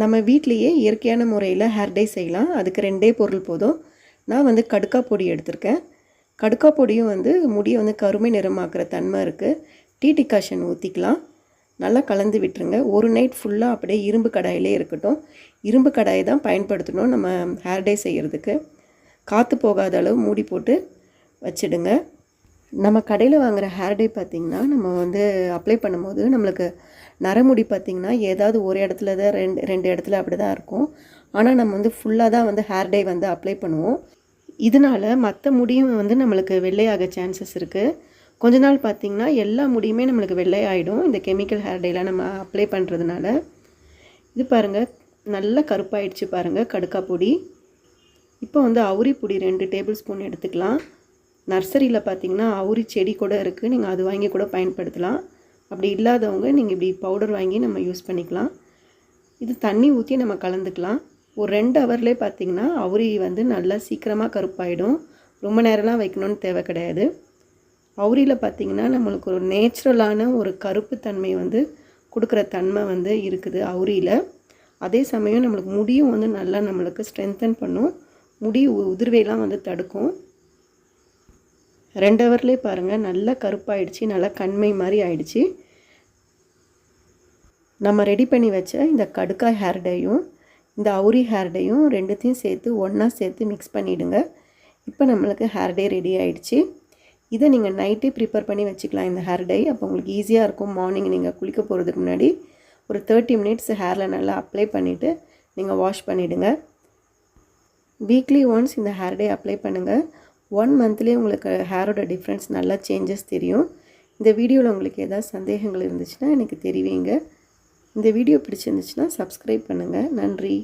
நம்ம வீட்லேயே இயற்கையான முறையில் ஹேர் டை செய்யலாம். அதுக்கு ரெண்டே பொருள் போதும். நான் வந்து கடுக்கா பொடி எடுத்திருக்கேன். கடுக்கா பொடியும் வந்து முடியை வந்து கருமை நிறமாக்குற தன்மை இருக்குது டீ டிகாஷன் ஊற்றிக்கலாம் நல்லா கலந்து விட்டுருங்க. ஒரு நைட் ஃபுல்லாக அப்படியே இரும்பு கடாயிலே இருக்கட்டும். இரும்பு கடாயை தான் பயன்படுத்தணும் நம்ம ஹேர் டை செய்கிறதுக்கு காற்று போகாத அளவு மூடி போட்டு வச்சிடுங்க. நம்ம கடையில் வாங்குகிற ஹேர் டே பார்த்திங்கன்னா நம்ம வந்து அப்ளை பண்ணும்போது நம்மளுக்கு நரமுடி பார்த்திங்கன்னா ஏதாவது ஒரு இடத்துல தான் ரெண்டு ரெண்டு இடத்துல அப்படி தான் இருக்கும். ஆனால் நம்ம வந்து ஃபுல்லாக தான் வந்து ஹேர் டே வந்து அப்ளை பண்ணுவோம். இதனால் மற்ற முடியும் வந்து நம்மளுக்கு வெள்ளையாக சான்சஸ் இருக்குது கொஞ்ச நாள் பார்த்திங்கன்னா எல்லா முடியுமே நம்மளுக்கு வெள்ளையாயிடும். இந்த கெமிக்கல் ஹேர் டேலாம் நம்ம அப்ளை பண்ணுறதுனால இது பாருங்கள் நல்லா கருப்பாயிடுச்சு பாருங்கள் கடுக்கா பொடி. இப்போ வந்து அவுரி பொடி ரெண்டு டேபிள் ஸ்பூன் எடுத்துக்கலாம். நர்சரியில் பார்த்தீங்கன்னா அவுரி செடி கூட இருக்குது நீங்கள் அது வாங்கி கூட பயன்படுத்தலாம். அப்படி இல்லாதவங்க நீங்கள் இப்படி பவுடர் வாங்கி நம்ம யூஸ் பண்ணிக்கலாம். இது தண்ணி ஊற்றி நம்ம கலந்துக்கலாம். ஒரு ரெண்டு ஹவர்லேயே பார்த்தீங்கன்னா அவுரி வந்து நல்லா சீக்கிரமாக கருப்பாயிடும். ரொம்ப நேரம்லாம் வைக்கணும்னு தேவை கிடையாது. அவுரியில் பார்த்தீங்கன்னா நம்மளுக்கு ஒரு நேச்சுரலான ஒரு கருப்பு தன்மை வந்து கொடுக்குற தன்மை வந்து இருக்குது அவுரியில். அதே சமயம் நம்மளுக்கு முடியும் வந்து நல்லா நம்மளுக்கு ஸ்ட்ரென்தன் பண்ணும். முடி உ- உதிர்வையெல்லாம் வந்து தடுக்கும். ரெண்டு ஹவர்லேயே பாருங்கள் நல்லா கருப்பாயிடுச்சு நல்லா கண்மை மாதிரி ஆயிடுச்சு. நம்ம ரெடி பண்ணி வச்ச இந்த கடுக்காய் ஹேர்டையும் இந்த அவுரி ஹேர்டையும் ரெண்டுத்தையும் சேர்த்து ஒன்றா சேர்த்து மிக்ஸ் பண்ணிவிடுங்க இப்போ நம்மளுக்கு ஹேர்டே ரெடி ஆகிடுச்சு இதை நீங்கள் நைட்டே ப்ரிப்பேர் பண்ணி வச்சுக்கலாம் இந்த ஹேர் டை அப்போ உங்களுக்கு ஈஸியாக இருக்கும். மார்னிங் நீங்கள் குளிக்க போகிறதுக்கு முன்னாடி ஒரு தேர்ட்டி மினிட்ஸ் ஹேரில் நல்லா அப்ளை பண்ணிவிட்டு நீங்கள் வாஷ் பண்ணிவிடுங்க வீக்லி ஒன்ஸ் இந்த ஹேர் டே அப்ளை பண்ணுங்கள் ஒன் மந்த்லேயே உங்களுக்கு ஹேரோட டிஃப்ரென்ஸ் நல்லா சேஞ்சஸ் தெரியும். இந்த வீடியோவில் உங்களுக்கு ஏதாவது சந்தேகங்கள் இருந்துச்சுன்னா எனக்கு தெரிவிங்க. இந்த வீடியோ பிடிச்சிருந்துச்சுன்னா சப்ஸ்கிரைப் பண்ணுங்கள் நன்றி.